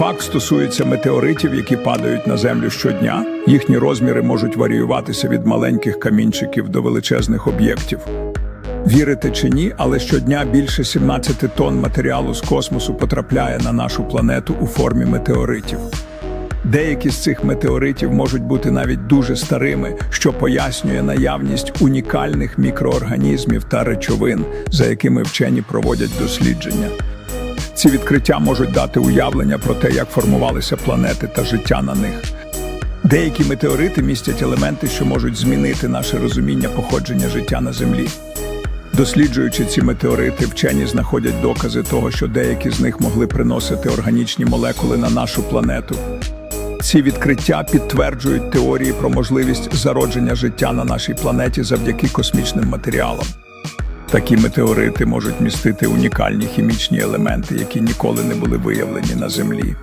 Факт стосується метеоритів, які падають на землю щодня. Їхні розміри можуть варіюватися від маленьких камінчиків до величезних об'єктів. Вірите чи ні, але щодня більше 17 тонн матеріалу з космосу потрапляє на нашу планету у формі метеоритів. Деякі з цих метеоритів можуть бути навіть дуже старими, що пояснює наявність унікальних мікроорганізмів та речовин, за якими вчені проводять дослідження. Ці відкриття можуть дати уявлення про те, як формувалися планети та життя на них. Деякі метеорити містять елементи, що можуть змінити наше розуміння походження життя на Землі. Досліджуючи ці метеорити, вчені знаходять докази того, що деякі з них могли приносити органічні молекули на нашу планету. Ці відкриття підтверджують теорії про можливість зародження життя на нашій планеті завдяки космічним матеріалам. Такі метеорити можуть містити унікальні хімічні елементи, які ніколи не були виявлені на Землі.